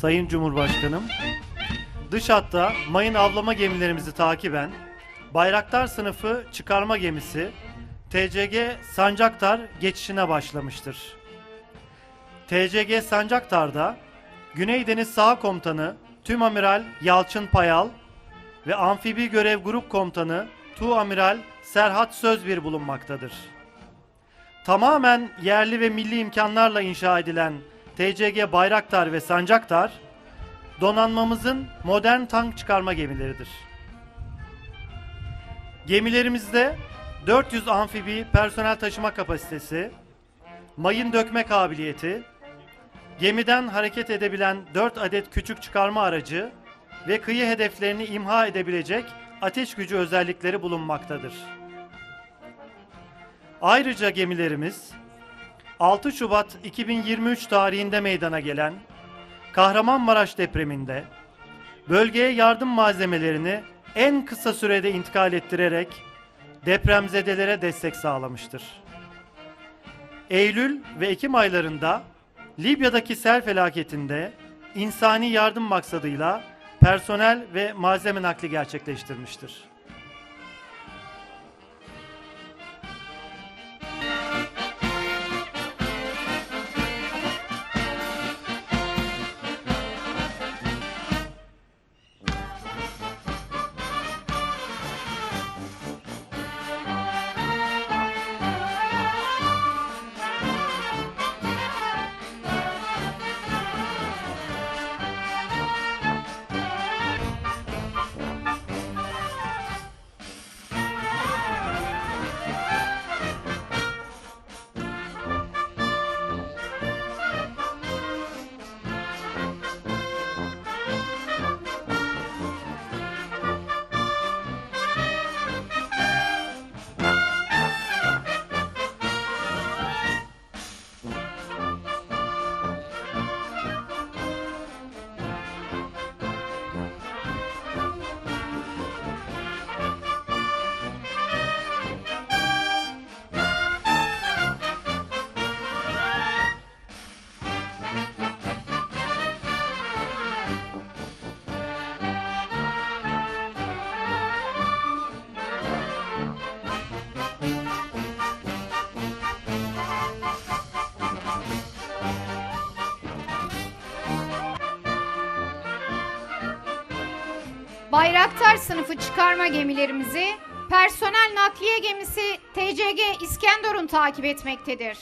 Sayın Cumhurbaşkanım, dış hatta mayın avlama gemilerimizi takiben Bayraktar sınıfı çıkarma gemisi TCG Sancaktar geçişine başlamıştır. TCG Sancaktar'da Güney Deniz Sağ Komutanı Tüm Amiral Yalçın Payal ve Amfibi Görev Grup Komutanı Tu Amiral Serhat Sözbir bulunmaktadır. Tamamen yerli ve milli imkanlarla inşa edilen TCG Bayraktar ve Sancaktar, donanmamızın modern tank çıkarma gemileridir. Gemilerimizde 400 amfibi personel taşıma kapasitesi, mayın dökme kabiliyeti, gemiden hareket edebilen 4 adet küçük çıkarma aracı ve kıyı hedeflerini imha edebilecek ateş gücü özellikleri bulunmaktadır. Ayrıca gemilerimiz 6 Şubat 2023 tarihinde meydana gelen Kahramanmaraş depreminde bölgeye yardım malzemelerini en kısa sürede intikal ettirerek depremzedelere destek sağlamıştır. Eylül ve Ekim aylarında Libya'daki sel felaketinde insani yardım maksadıyla personel ve malzeme nakli gerçekleştirmiştir. Bayraktar sınıfı çıkarma gemilerimizi personel nakliye gemisi TCG İskenderun takip etmektedir.